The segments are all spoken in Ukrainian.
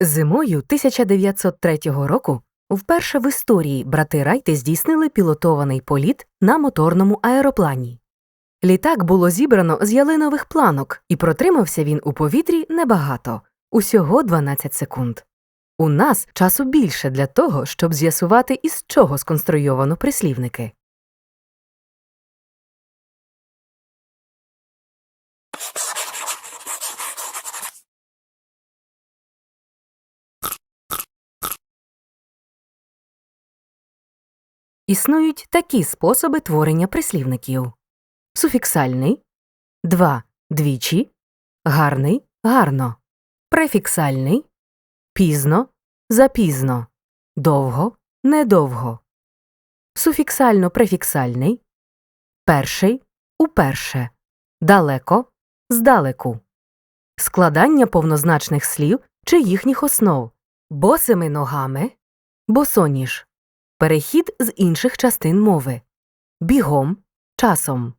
Зимою 1903 року вперше в історії брати Райти здійснили пілотований політ на моторному аероплані. Літак було зібрано з ялинових планок, і протримався він у повітрі небагато усього 12 секунд. У нас часу більше для того, щоб з'ясувати, із чого сконструйовано прислівники. Існують такі способи творення прислівників: суфіксальний, два двічі, гарний гарно, префіксальний, пізно запізно, довго недовго, суфіксально-префіксальний, перший уперше, далеко здалеку, складання повнозначних слів чи їхніх основ, босими ногами, босоніж. Перехід з інших частин мови. Бігом. Часом.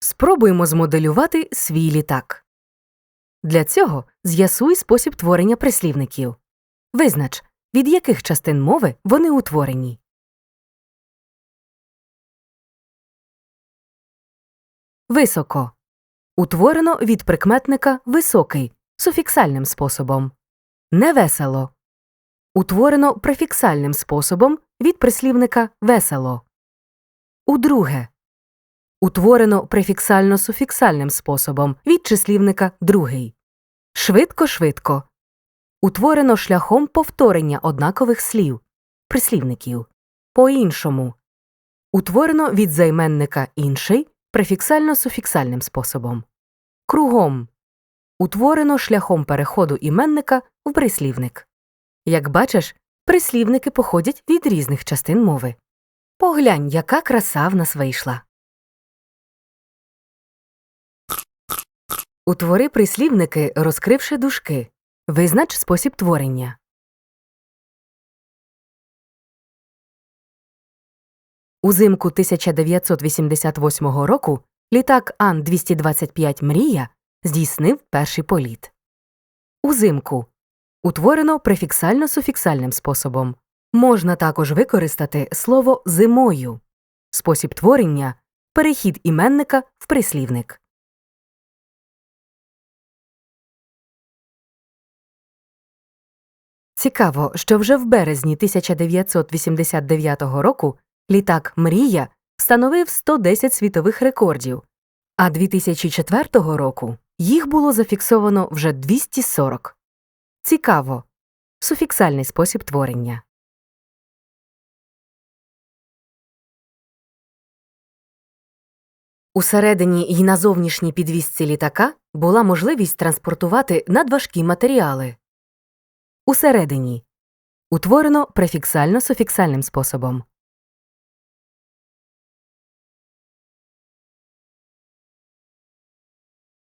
Спробуємо змоделювати свій літак. Для цього з'ясуй спосіб творення прислівників. Визнач, від яких частин мови вони утворені. Високо. Утворено від прикметника високий суфіксальним способом. Невесело утворено префіксальним способом від прислівника весело. Удруге. Утворено префіксально-суфіксальним способом від числівника другий. Швидко-швидко. Утворено шляхом повторення однакових слів прислівників. По-іншому. Утворено від займенника інший префіксально-суфіксальним способом. Кругом. Утворено шляхом переходу іменника в прислівник. Як бачиш, прислівники походять від різних частин мови. Поглянь, яка краса в нас вийшла. Утвори прислівники, розкривши дужки. Визнач спосіб творення. Узимку 1988 року літак Ан-225 Мрія здійснив перший політ. Узимку утворено префіксально-суфіксальним способом. Можна також використати слово зимою. Спосіб творення перехід іменника в прислівник. Цікаво, що вже в березні 1989 року літак Мрія встановив 110 світових рекордів, а 2004 року їх було зафіксовано вже 240. Цікаво. Суфіксальний спосіб творення. Усередині й на зовнішній підвісці літака була можливість транспортувати надважкі матеріали. Усередині утворено префіксально-суфіксальним способом.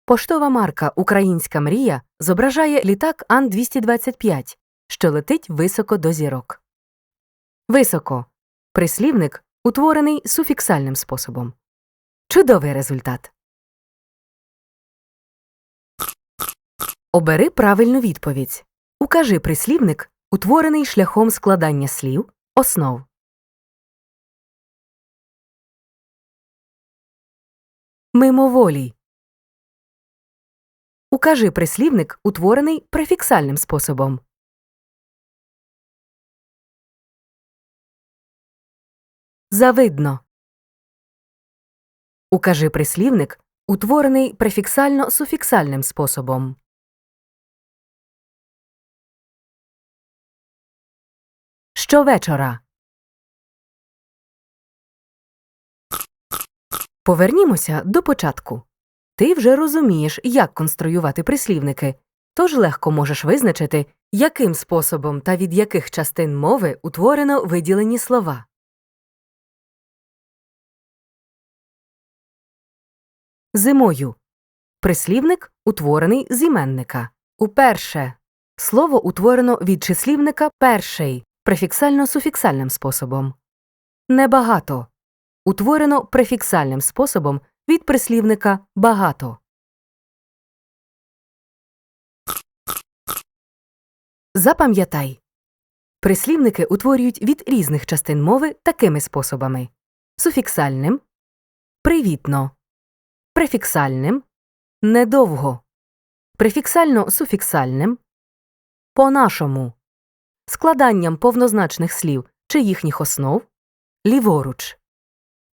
Поштова марка Українська мрія зображає літак Ан-225, що летить високо до зірок. Високо. Прислівник утворений суфіксальним способом. Чудовий результат. Обери правильну відповідь. Укажи прислівник, утворений шляхом складання слів, основ. Мимоволі. Укажи прислівник, утворений префіксальним способом. Завидно. Укажи прислівник, утворений префіксально-суфіксальним способом. Щовечора. Повернімося до початку. Ти вже розумієш, як конструювати прислівники, тож легко можеш визначити, яким способом та від яких частин мови утворено виділені слова. Зимою. Прислівник утворений з іменника. Уперше. Слово утворено від числівника перший префіксально-суфіксальним способом. Небагато. Утворено префіксальним способом від прислівника багато. Запам'ятай. Прислівники утворюють від різних частин мови такими способами. Суфіксальним, привітно, префіксальним, недовго, префіксально суфіксальним, по нашому, складанням повнозначних слів чи їхніх основ ліворуч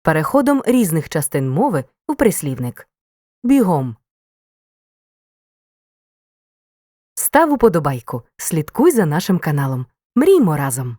переходом різних частин мови у прислівник, бігом. Став уподобайку, слідкуй за нашим каналом. Мріймо разом!